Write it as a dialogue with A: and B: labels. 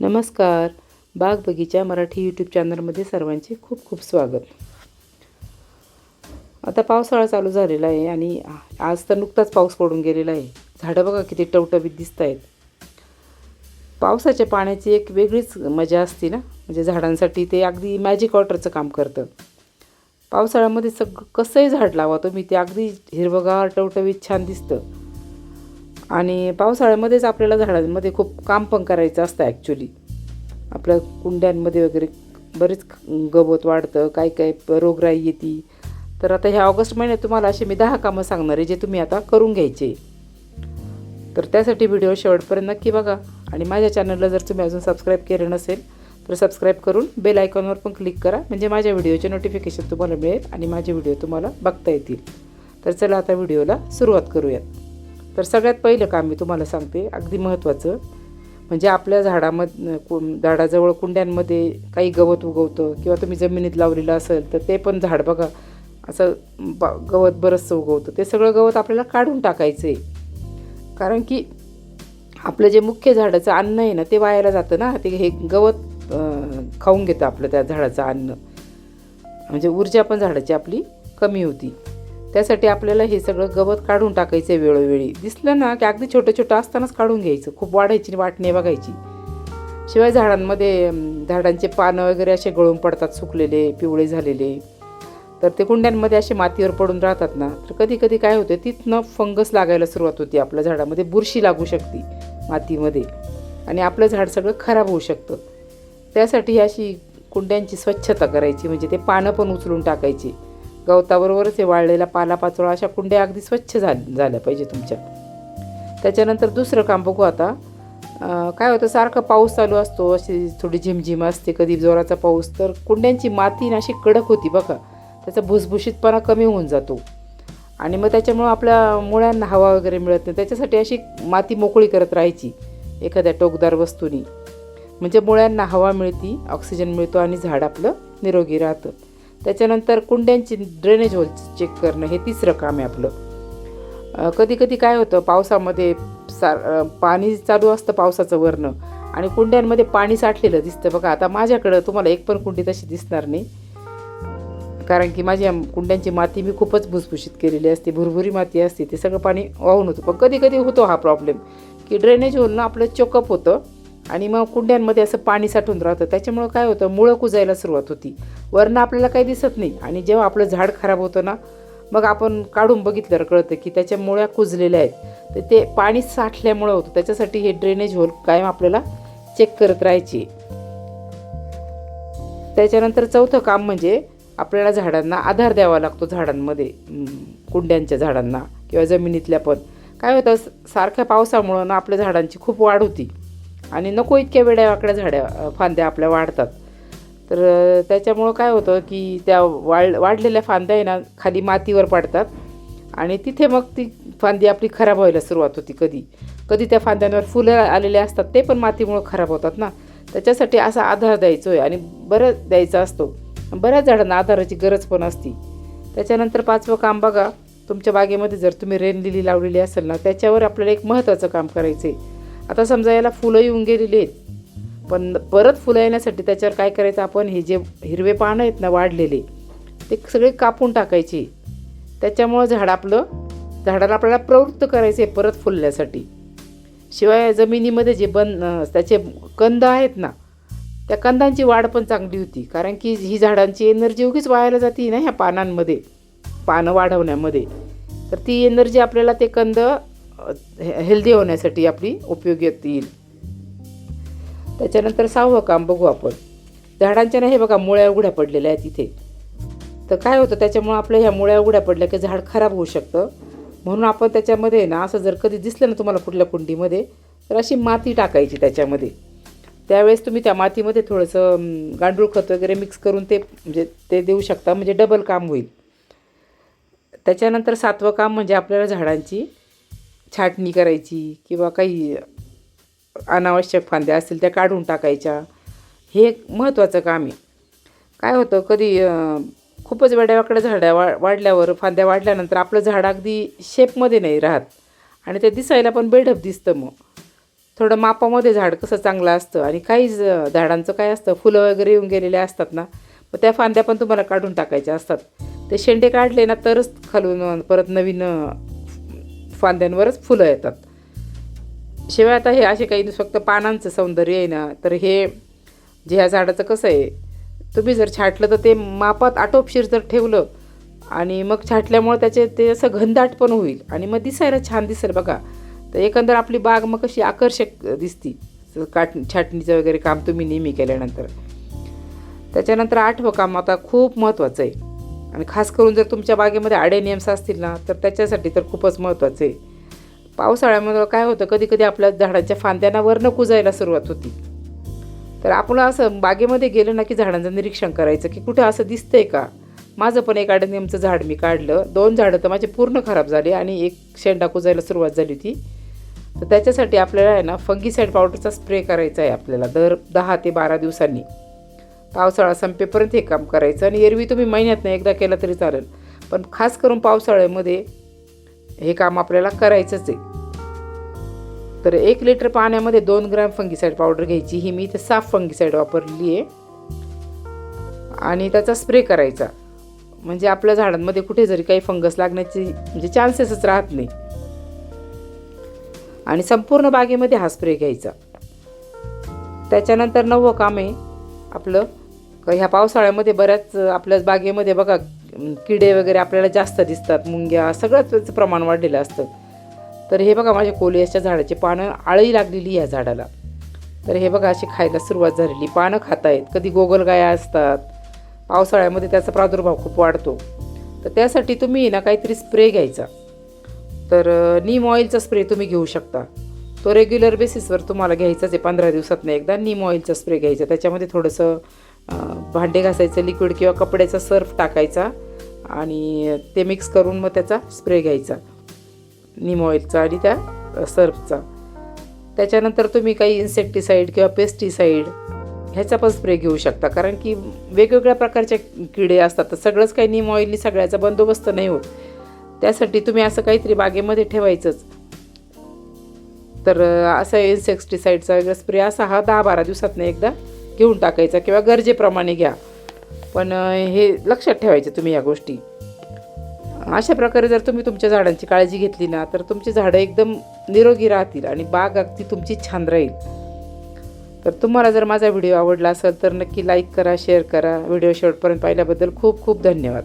A: नमस्कार. बाग बगीचा मराठी यूट्यूब चॅनलमध्ये सर्वांचे खूप खूप स्वागत. आता पावसाळा चालू झालेला आहे आणि आज तर नुकताच पाऊस पडून गेलेला आहे. झाडं बघा किती टवटवीत दिसत आहेत पावसाच्या पाण्याची एक वेगळीच मजा असते ना? म्हणजे झाडांसाठी ते अगदी मॅजिक वॉटरचं काम करतं. पावसाळ्यामध्ये सग कसंही झाड लावा तुम्ही ते अगदी हिरवगार टवटवीत छान दिसतं. आणि पावसाळ्यामध्येच आपल्याला झाडांमध्ये खूप काम पण करायचं असतं ॲक्च्युली आपल्या कुंड्यांमध्ये वगैरे बरेच गवत वाढतं काय काय प- रोगराई येते. तर आता ह्या ऑगस्ट महिन्यात तुम्हाला असे मी दहा कामं सांगणार आहे जे तुम्ही आता करून घ्यायचे. तर त्यासाठी व्हिडिओ शेवटपर्यंत नक्की बघा. आणि माझ्या चॅनलला जर तुम्ही अजून सबस्क्राईब केलं नसेल तर सबस्क्राईब करून बेल आयकॉनवर पण क्लिक करा. म्हणजे माझ्या व्हिडिओचे नोटिफिकेशन तुम्हाला मिळेल आणि माझे व्हिडिओ तुम्हाला बघता येतील. तर चला आता व्हिडिओला सुरुवात करूयात. तर सगळ्यात पहिलं काम मी तुम्हाला सांगते अगदी महत्त्वाचं म्हणजे आपल्या झाडामध कु झाडाजवळ कुंड्यांमध्ये काही गवत उगवतं किंवा तुम्ही जमिनीत लावलेलं असेल तर ते पण झाड बघा असं ब गवत बरंचसं उगवतं. ते सगळं गवत आपल्याला काढून टाकायचं आहे कारण की आपलं जे मुख्य झाडाचं अन्न आहे ना ते वायाला जातं ना ते हे गवत खाऊन घेतं आपलं त्या झाडाचं अन्न. म्हणजे ऊर्जा पण झाडाची आपली कमी होती. त्यासाठी आपल्याला हे सगळं गवत काढून टाकायचं आहे वेळोवेळी. दिसलं ना की अगदी छोटं छोटं असतानाच काढून घ्यायचं. खूप वाढायची वाट नाही बघायची. शिवाय झाडांमध्ये झाडांचे पानं वगैरे असे गळून पडतात सुकलेले पिवळे झालेले. तर ते कुंड्यांमध्ये असे मातीवर पडून राहतात ना तर कधी कधी काय होतं तिथनं फंगस लागायला सुरुवात होती आपल्या झाडामध्ये. बुरशी लागू शकते मातीमध्ये आणि आपलं झाड सगळं खराब होऊ शकतं. त्यासाठी ही अशी कुंड्यांची स्वच्छता करायची म्हणजे ते पानं पण उचलून टाकायची. गवताबरोबरच हे वाळलेला पालापाचोळा अशा कुंड्या अगदी स्वच्छ झा झाल्या पाहिजे तुमच्या. त्याच्यानंतर दुसरं काम बघू आता. काय होतं सारखं पाऊस चालू असतो अशी थोडी झिमझिम असते कधी जोराचा पाऊस तर कुंड्यांची माती ना अशी कडक होती बघा. त्याचा भुसभुशीतपणा कमी होऊन जातो. आणि मग त्याच्यामुळं आपल्या मुळ्यांना हवा वगैरे मिळत नाही. त्याच्यासाठी अशी माती मोकळी करत राहायची एखाद्या टोकदार वस्तूनी. म्हणजे मुळ्यांना हवा मिळती ऑक्सिजन मिळतो आणि झाड आपलं निरोगी राहतं त्याच्यानंतर कुंड्यांची ड्रेनेज होल चेक करणं हे तिसरं काम आहे आपलं. कधी कधी काय होतं पावसामध्ये सा पाणी चालू असतं पावसाचं वरणं आणि कुंड्यांमध्ये पाणी साठलेलं दिसतं. बघा आता माझ्याकडं तुम्हाला एक पण कुंडी तशी दिसणार नाही. कारण की माझ्या कुंड्यांची माती मी खूपच भुसभुशीत केलेली असते भुरभुरी माती असते ते सगळं पाणी वाहून होतं. पण कधी कधी होतो हा प्रॉब्लेम की ड्रेनेज होलनं आपलं चोकअप होतं. आणि मग कुंड्यांमध्ये असं पाणी साठून राहतं. त्याच्यामुळं काय होतं? मुळं कुजायला सुरुवात होती. वरनं आपल्याला काही दिसत नाही. आणि जेव्हा आपलं झाड खराब होतं ना मग आपण काढून बघितलं कळतं की त्याच्या मुळ्या कुजलेल्या आहेत. तर ते पाणी साठल्यामुळं होतं. त्याच्यासाठी हे ड्रेनेज होल कायम आपल्याला चेक करत राहायची. त्याच्यानंतर चौथं काम म्हणजे आपल्याला झाडांना आधार द्यावा लागतो झाडांमध्ये कुंड्यांच्या झाडांना किंवा जमिनीतल्या पण. काय होतं? सारख्या पावसामुळं ना आपल्या झाडांची खूप वाढ होती. आणि नको इतक्या वेड्या वाकड्या झाड्या फांद्या आपल्या वाढतात. तर त्याच्यामुळं काय होतं की त्या वाढ वाढलेल्या फांद्या आहे ना खाली मातीवर पडतात. आणि तिथे मग ती फांदी आपली खराब व्हायला सुरुवात होती कधी. कधी त्या फांद्यांवर फुलं आलेले असतात ते पण मातीमुळं खराब होतात ना. त्याच्यासाठी असा आधार द्यायचो आहे आणि बरं द्यायचा असतो. बऱ्याच झाडांना आधाराची गरज पण असती. त्याच्यानंतर पाचवं काम बघा तुमच्या बागेमध्ये जर तुम्ही रेन लिली लावलेली असेल ना त्याच्यावर आपल्याला एक महत्त्वाचं काम करायचं आहे आता समजा याला फुलं येऊन गेलेली आहेत. पण परत फुलं येण्यासाठी त्याच्यावर काय करायचं? आपण हे जे हिरवे पानं आहेत ना वाढलेले ते सगळे कापून टाकायचे. त्याच्यामुळं झाड आपलं झाडाला आपल्याला प्रवृत्त करायचे परत फुलण्यासाठी. शिवाय जमिनीमध्ये जे बन त्याचे कंद आहेत ना त्या कंदांची वाढ पण चांगली होती. कारण की ही झाडांची एनर्जी उगीच वायाला जाते ना ह्या पानांमध्ये पानं वाढवण्यामध्ये. तर ती एनर्जी आपल्याला ते कंद हेल्दी होण्यासाठी आपली उपयोगी येईल त्याच्यानंतर सहावं काम बघू आपण. झाडांच्या ना हे बघा मुळ्या उघड्या पडलेल्या आहेत इथे. तर काय होतं त्याच्यामुळं आपल्या ह्या मुळ्या उघड्या पडल्या की झाड खराब होऊ शकतं. म्हणून आपण त्याच्यामध्ये ना असं जर कधी दिसलं ना तुम्हाला कुठल्या कुंडीमध्ये तर अशी माती टाकायची त्याच्यामध्ये. त्यावेळेस तुम्ही त्या मातीमध्ये थोडंसं गांडूळ खत वगैरे मिक्स करून ते म्हणजे ते देऊ शकता म्हणजे डबल काम होईल. त्याच्यानंतर सातवं काम म्हणजे आपल्याला झाडांची छाटणी करायची किंवा काही अनावश्यक फांद्या असतील त्या काढून टाकायच्या. हे एक महत्त्वाचं काम आहे. काय होतं कधी खूपच वेड्यावाकडे झाड्या वा वाढल्यावर फांद्या वाढल्यानंतर आपलं झाड अगदी शेपमध्ये नाही राहत. आणि ते दिसायला पण बेढप दिसतं मग. थोडं मापामध्ये झाड कसं चांगलं असतं आणि काही झाडांचं काय असतं फुलं वगैरे येऊन गेलेले असतात ना मग त्या फांद्या पण तुम्हाला काढून टाकायच्या असतात. ते शेंडे काढले ना तरच खालून परत नवीन फांद्यांवरच फुलं येतात. शिवाय आता हे असे काही फक्त पानांचं सौंदर्य आहे ना तर हे जे ह्या झाडाचं कसं आहे तुम्ही जर छाटलं तर ते मापात आटोपशीर जर ठेवलं आणि मग छाटल्यामुळे त्याचे ते असं घनदाट पण होईल आणि मग दिसायला छान दिसेल बघा. तर एकंदर आपली बाग मग कशी आकर्षक दिसती. काट छाटणीचं वगैरे काम तुम्ही नेहमी केल्यानंतर. त्याच्यानंतर आठवं काम आता खूप महत्त्वाचं आहे. आणि खास करून जर तुमच्या बागेमध्ये आडेनियम्स असतील ना तर त्याच्यासाठी तर खूपच महत्त्वाचं आहे. पावसाळ्यामध्ये काय होतं कधी कधी आपल्या झाडांच्या फांद्यांना वरनं कुजायला सुरुवात होती. तर आपण असं बागेमध्ये गेलं ना की झाडांचं निरीक्षण करायचं की कुठं असं दिसतंय का? माझं पण एक आडेनियमचं झाड मी काढलं. दोन झाडं तर माझे पूर्ण खराब झाले आणि एक शेंडा कुजायला सुरुवात झाली होती. तर त्याच्यासाठी आपल्याला आहे ना फंगीसाईड पावडरचा स्प्रे करायचा आहे आपल्याला दर दहा ते बारा दिवसांनी. पावसाळा संपेपर्यंत हे काम करायचं. आणि एरवी तुम्ही महिन्यातनं एकदा केलं तरी चालेल. पण खास करून पावसाळ्यामध्ये हे काम आपल्याला करायचंच आहे. तर एक लिटर पाण्यामध्ये दोन ग्रॅम फंगीसाईड पावडर घ्यायची. ही मी इथे साफ फंगीसाईड वापरली आहे. आणि त्याचा स्प्रे करायचा. म्हणजे आपल्या झाडांमध्ये कुठे जरी काही फंगस लागण्याची म्हणजे चान्सेसच राहत नाही. आणि संपूर्ण बागेमध्ये हा स्प्रे घ्यायचा. त्याच्यानंतर नववं काम आहे. आपलं ह्या पावसाळ्यामध्ये बऱ्याच आपल्या बागेमध्ये बघा किडे वगैरे आपल्याला जास्त दिसतात मुंग्या सगळंच प्रमाण वाढलेलं असतं. तर हे बघा माझ्या कोलियाच्या झाडाची पानं आळी लागलेली या झाडाला. तर हे बघा अशी खायला सुरुवात झालेली. पानं खात आहेत कधी गोगलगाया असतात. पावसाळ्यामध्ये त्याचा प्रादुर्भाव खूप वाढतो. तर त्यासाठी तुम्ही ना काहीतरी स्प्रे घ्यायचा. तर नीम ऑइलचा स्प्रे तुम्ही घेऊ शकता. तो रेग्युलर बेसिसवर तुम्हाला घ्यायचाच आहे पंधरा दिवसातनं एकदा. नीम ऑइलचा स्प्रे घ्यायचा. त्याच्यामध्ये थोडंसं भांडे घासायचं लिक्विड किंवा कपड्याचा सर्फ टाकायचा आणि ते मिक्स करून मग त्याचा स्प्रे घ्यायचा. नीम ऑइलचा आणि त्या सर्फचा त्याच्यानंतर तुम्ही काही इन्सेक्टिसाईड किंवा पेस्टिसाईड ह्याचा पण स्प्रे घेऊ शकता. कारण की वेगवेगळ्या प्रकारचे किडे असतात. तर सगळंच काही नीम ऑइलनी सगळ्याचा बंदोबस्त नाही होत. त्यासाठी तुम्ही असं काहीतरी बागेमध्ये ठेवायचंच. तर असा इन्सेक्टिसाईडचा वगैरे स्प्रे असा हा दहा बारा दिवसातनं एकदा घेऊन टाकायचा किंवा गरजेप्रमाणे घ्या. पण हे लक्षात ठेवायचं तुम्ही या गोष्टी. अशा प्रकारे जर तुम्ही तुमच्या झाडांची काळजी घेतली ना तर तुमची झाडं एकदम निरोगी राहतील आणि बाग अगदी तुमची छान राहील. तर तुम्हाला जर माझा व्हिडिओ आवडला असेल तर नक्की लाईक करा शेअर करा. व्हिडिओ शेवटपर्यंत पाहिल्याबद्दल खूप खूप धन्यवाद.